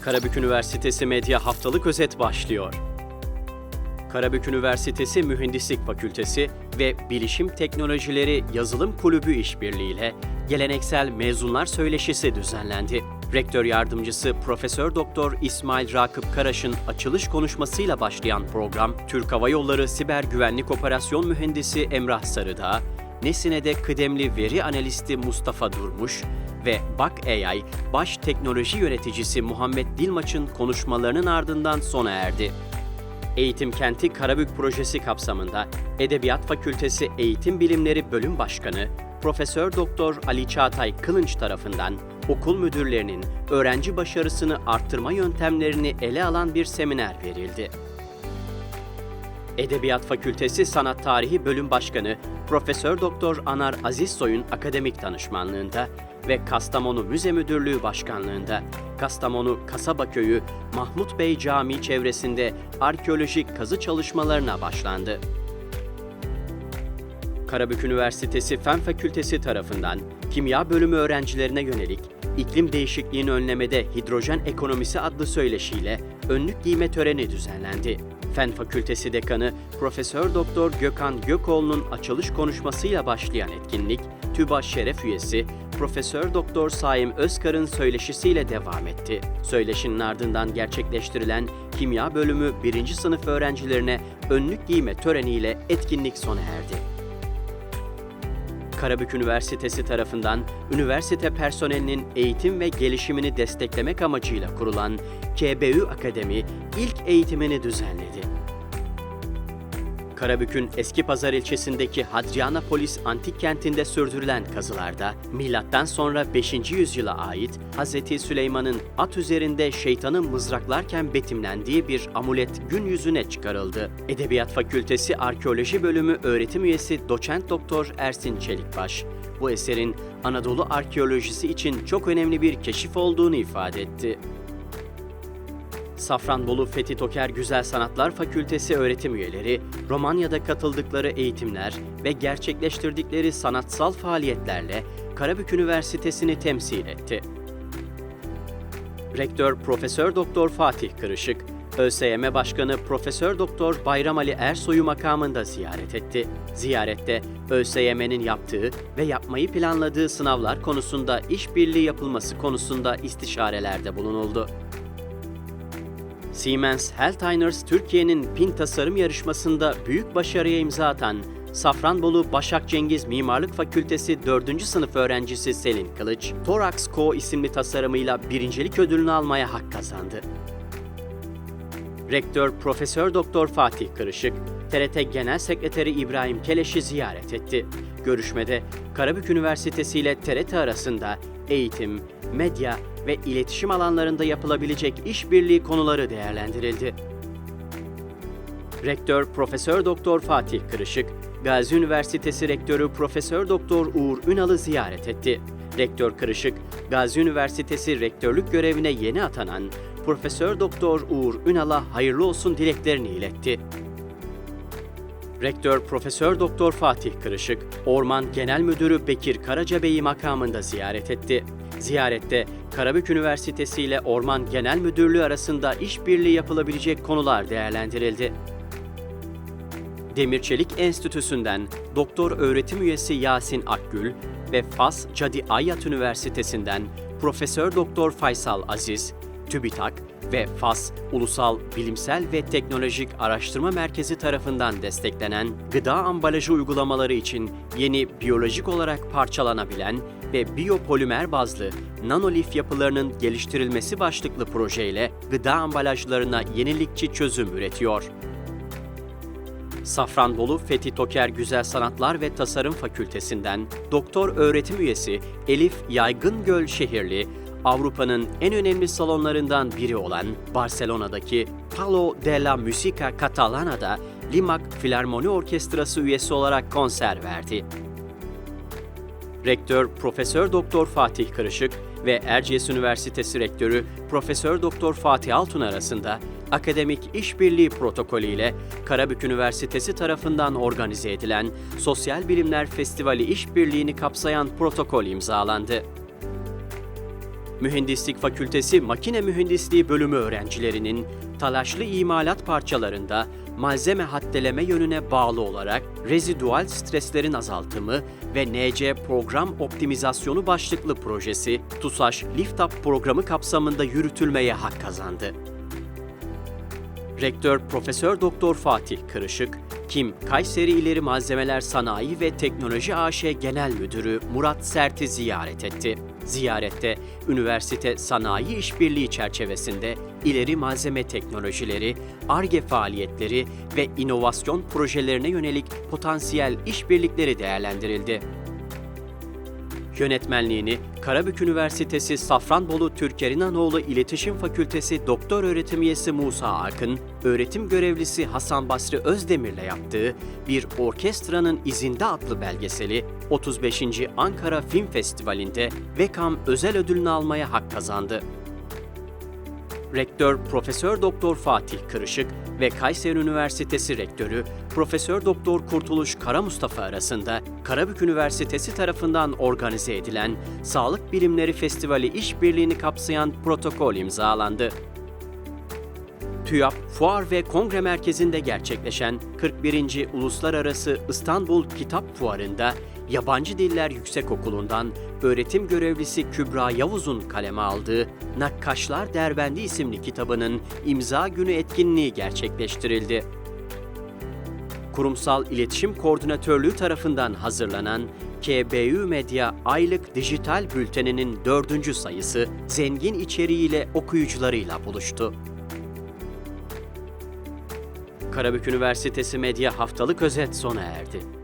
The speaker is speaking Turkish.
Karabük Üniversitesi Medya Haftalık Özet başlıyor. Karabük Üniversitesi Mühendislik Fakültesi ve Bilişim Teknolojileri Yazılım Kulübü işbirliğiyle geleneksel mezunlar söyleşisi düzenlendi. Rektör yardımcısı Profesör Doktor İsmail Rakıp Karaş'ın açılış konuşmasıyla başlayan program, Türk Hava Yolları Siber Güvenlik Operasyon Mühendisi Emrah Sarıdağ, Nesine'de kıdemli veri analisti Mustafa Durmuş ve Bak AI baş teknoloji yöneticisi Muhammed Dilmaç'ın konuşmalarının ardından sona erdi. Eğitim Kenti Karabük Projesi kapsamında Edebiyat Fakültesi Eğitim Bilimleri Bölüm Başkanı Profesör Doktor Ali Çağatay Kılınç tarafından okul müdürlerinin öğrenci başarısını arttırma yöntemlerini ele alan bir seminer verildi. Edebiyat Fakültesi Sanat Tarihi Bölüm Başkanı Profesör Doktor Anar Azizsoy'un akademik danışmanlığında ve Kastamonu Müze Müdürlüğü Başkanlığında Kastamonu Kasaba Köyü Mahmut Bey Camii çevresinde arkeolojik kazı çalışmalarına başlandı. Karabük Üniversitesi Fen Fakültesi tarafından kimya bölümü öğrencilerine yönelik iklim değişikliğini önlemede hidrojen ekonomisi adlı söyleşiyle önlük giyme töreni düzenlendi. Fen Fakültesi Dekanı Profesör Doktor Gökhan Gökoğlu'nun açılış konuşmasıyla başlayan etkinlik, TÜBA Şeref Üyesi Profesör Doktor Saim Özkar'ın söyleşisiyle devam etti. Söyleşinin ardından gerçekleştirilen kimya bölümü 1. sınıf öğrencilerine önlük giyme töreniyle etkinlik sona erdi. Karabük Üniversitesi tarafından üniversite personelinin eğitim ve gelişimini desteklemek amacıyla kurulan KBÜ Akademi ilk eğitimini düzenledi. Karabük'ün Eskipazar ilçesindeki Hadrianapolis antik kentinde sürdürülen kazılarda milattan sonra 5. yüzyıla ait Hz. Süleyman'ın at üzerinde şeytanı mızraklarken betimlendiği bir amulet gün yüzüne çıkarıldı. Edebiyat Fakültesi Arkeoloji Bölümü öğretim üyesi doçent doktor Ersin Çelikbaş, bu eserin Anadolu arkeolojisi için çok önemli bir keşif olduğunu ifade etti. Safranbolu Fethi Toker Güzel Sanatlar Fakültesi öğretim üyeleri, Romanya'da katıldıkları eğitimler ve gerçekleştirdikleri sanatsal faaliyetlerle Karabük Üniversitesi'ni temsil etti. Rektör Profesör Doktor Fatih Kırışık, ÖSYM Başkanı Profesör Doktor Bayram Ali Ersoy'u makamında ziyaret etti. Ziyarette ÖSYM'nin yaptığı ve yapmayı planladığı sınavlar konusunda işbirliği yapılması konusunda istişarelerde bulunuldu. Siemens Healthiners Türkiye'nin PIN tasarım yarışmasında büyük başarıya imza atan Safranbolu Başak Cengiz Mimarlık Fakültesi 4. sınıf öğrencisi Selin Kılıç, Thorax Co isimli tasarımıyla birincilik ödülünü almaya hak kazandı. Rektör Profesör Doktor Fatih Kırışık, TRT Genel Sekreteri İbrahim Keleş'i ziyaret etti. Görüşmede Karabük Üniversitesi ile TRT arasında eğitim, medya ve iletişim alanlarında yapılabilecek işbirliği konuları değerlendirildi. Rektör Profesör Doktor Fatih Kırışık, Gazi Üniversitesi Rektörü Profesör Doktor Uğur Ünal'ı ziyaret etti. Rektör Kırışık, Gazi Üniversitesi rektörlük görevine yeni atanan Profesör Doktor Uğur Ünal'a hayırlı olsun dileklerini iletti. Rektör Profesör Doktor Fatih Kırışık, Orman Genel Müdürü Bekir Karacabey'i makamında ziyaret etti. Ziyarette Karabük Üniversitesi ile Orman Genel Müdürlüğü arasında işbirliği yapılabilecek konular değerlendirildi. Demirçelik Enstitüsü'nden doktor öğretim üyesi Yasin Akgül ve Fas Cadi Ayyat Üniversitesi'nden Profesör Doktor Faysal Aziz, TÜBİTAK ve FAS Ulusal Bilimsel ve Teknolojik Araştırma Merkezi tarafından desteklenen gıda ambalajı uygulamaları için yeni biyolojik olarak parçalanabilen ve biyopolimer bazlı nanolif yapılarının geliştirilmesi başlıklı projeyle gıda ambalajlarına yenilikçi çözüm üretiyor. Safranbolu Fethi Toker Güzel Sanatlar ve Tasarım Fakültesinden doktor öğretim üyesi Elif Yaygıngöl Şehirli, Avrupa'nın en önemli salonlarından biri olan Barcelona'daki Palo de la Musica Catalana'da Limak Filarmoni Orkestrası üyesi olarak konser verdi. Rektör Profesör Doktor Fatih Kırışık ve Erciyes Üniversitesi Rektörü Profesör Doktor Fatih Altun arasında akademik işbirliği protokolü ile Karabük Üniversitesi tarafından organize edilen Sosyal Bilimler Festivali işbirliğini kapsayan protokol imzalandı. Mühendislik Fakültesi Makine Mühendisliği bölümü öğrencilerinin talaşlı imalat parçalarında malzeme haddeleme yönüne bağlı olarak rezidual streslerin azaltımı ve NC program optimizasyonu başlıklı projesi TUSAŞ Lift Up programı kapsamında yürütülmeye hak kazandı. Rektör Profesör Doktor Fatih Kırışık, Kim Kayseri İleri Malzemeler Sanayi ve Teknoloji AŞ Genel Müdürü Murat Sert'i ziyaret etti. Ziyarette üniversite sanayi işbirliği çerçevesinde ileri malzeme teknolojileri, ARGE faaliyetleri ve inovasyon projelerine yönelik potansiyel işbirlikleri değerlendirildi. Yönetmenliğini Karabük Üniversitesi Safranbolu Türker İnanoğlu İletişim Fakültesi Doktor Öğretim Üyesi Musa Akın, öğretim görevlisi Hasan Basri Özdemir'le yaptığı Bir Orkestranın İzinde adlı belgeseli 35. Ankara Film Festivali'nde VEKAM özel ödülünü almaya hak kazandı. Rektör Profesör Doktor Fatih Kırışık ve Kayseri Üniversitesi Rektörü Profesör Doktor Kurtuluş Kara Mustafa arasında Karabük Üniversitesi tarafından organize edilen Sağlık Bilimleri Festivali işbirliğini kapsayan protokol imzalandı. TÜYAP Fuar ve Kongre Merkezi'nde gerçekleşen 41. Uluslararası İstanbul Kitap Fuarı'nda Yabancı Diller Yüksekokulu'ndan öğretim görevlisi Kübra Yavuz'un kaleme aldığı Nakkaşlar Derbendi isimli kitabının imza günü etkinliği gerçekleştirildi. Kurumsal İletişim Koordinatörlüğü tarafından hazırlanan KBÜ Medya Aylık Dijital Bülteni'nin dördüncü sayısı zengin içeriğiyle okuyucularıyla buluştu. Karabük Üniversitesi Medya Haftalık Özet sona erdi.